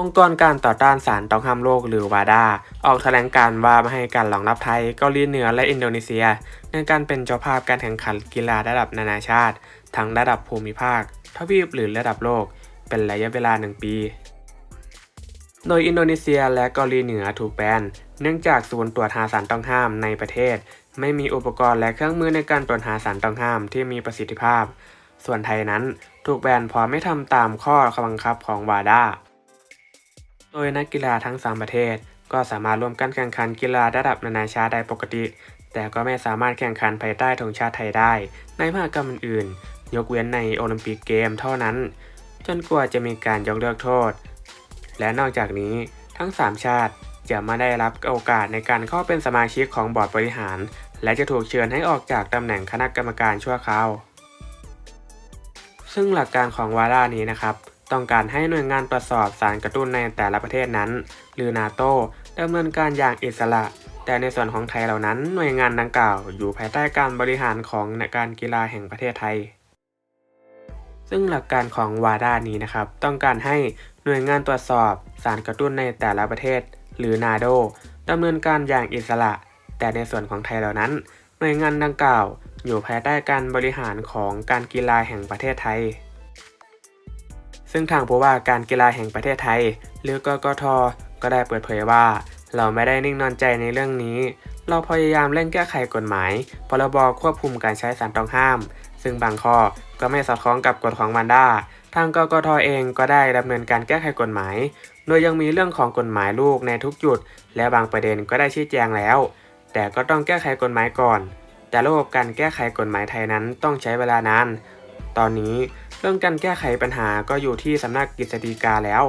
องค์กรการต่อต้านสารต้องห้ามโลกหรือวาดาออกแถลงการ์ว่าไม่ให้การรองรับไทยเกาหลีเหนือและอินโดนีเซีย ในการเป็นเจ้าภาพการแข่งขันกีฬาระดับนานาชาติ ทั้งระดับภูมิภาค ทวีปหรือระดับโลก เป็นระยะเวลา 1 ปี โดยอินโดนีเซียและเกาหลีเหนือถูกแบนเนื่องจากศูนย์ตรวจหาสารต้องห้ามในประเทศ ไม่มีอุปกรณ์และเครื่องมือในการตรวจหาสารต้องห้ามที่มีประสิทธิภาพ ส่วนไทยนั้นถูกแบนเพราะไม่ทำตามข้อบังคับของวาดา โดยนักกีฬาทั้ง 3 ประเทศ ก็สามารถร่วมกันแข่งขันกีฬาระดับนานาชาติได้ปกติ แต่ก็ไม่สามารถแข่งขันภายใต้ธงชาติไทยได้ ในมหกรรมอื่นๆ ยกเว้นในโอลิมปิกเกมเท่านั้น จนกว่าจะมีการยกเลิกโทษ และนอกจากนี้ทั้ง 3 ชาติจะไม่ได้รับโอกาสในการเข้าเป็นสมาชิกของบอร์ดบริหาร และจะถูกเชิญให้ออกจากตำแหน่งคณะกรรมการชั่วคราว ซึ่งหลักการของวาดานี้นะครับ ต้องการให้หน่วยงานตรวจสอบสารกระตุ้นในแต่ละประเทศนั้น หรือนาโตดำเนินการอย่างอิสระ แต่ในส่วนของไทยเหล่านั้น หน่วยงานดังกล่าว อยู่ภายใต้การบริหารของการกีฬาแห่งประเทศไทย ซึ่งหลักการของวาดานี้นะครับ ต้องการให้หน่วยงานตรวจสอบสารกระตุ้นในแต่ละประเทศ หรือนาโดดำเนินการอย่างอิสระ แต่ในส่วนของไทยเหล่านั้น หน่วยงานดังกล่าว อยู่ภายใต้การบริหารของการกีฬาแห่งประเทศไทย ซึ่งทางผู้ว่าการกีฬาแห่งประเทศไทย หรือกกทก็ได้เปิดเผยว่า เราไม่ได้นิ่งนอนใจในเรื่องนี้ เราพยายามเร่งแก้ไขกฎหมาย พรบควบคุมการใช้สารต้องห้าม ซึ่งบางข้อก็ไม่สอดคล้องกับกฎของมันดาทางกกทเองก็ได้ดำเนินการแก้ไขกฎหมาย โดยยังมีเรื่องของกฎหมายลูกในทุกจุด และบางประเด็นก็ได้ชี้แจงแล้ว แต่ก็ต้องแก้ไขกฎหมายก่อน แต่ระบบการแก้ไขกฎหมายไทยนั้นต้องใช้เวลานาน ตอนนี้เรื่องการแก้ไขปัญหาก็อยู่ที่สำนักกฤษฎีกาแล้ว